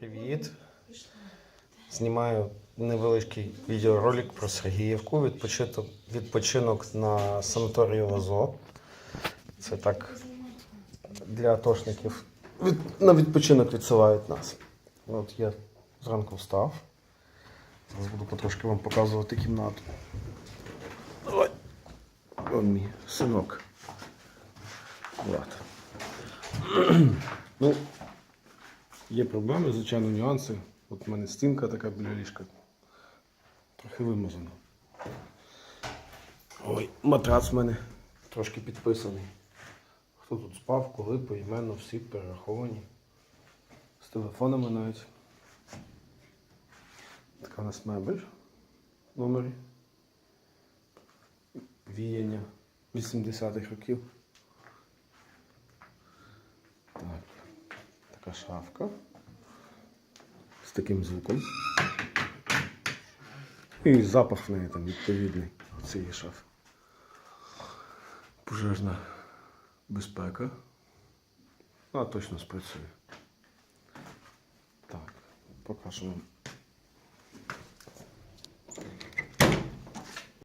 Привіт. Знімаю невеличкий відеоролик про Сергіївку. Відпочинок, відпочинок на санаторію Лазо. Це так для атошників. Від, на відпочинок відсилають нас. От я зранку встав. Зараз буду потрошки вам показувати кімнату. Давай. Вон мій синок. Влад. ну, Є проблеми, звичайно, нюанси. От в мене стінка така біля ліжка. Трохи вимазана. Ой, матрац в мене трошки підписаний. Хто тут спав, коли, поіменно, всі перераховані. З телефонами навіть. Така у нас мебель в номері. Віяння 80-х років. Така шафка з таким звуком. І запах в неї там відповідний цієї шафи. Пожежна безпека. А точно спрацює. Так, покажемо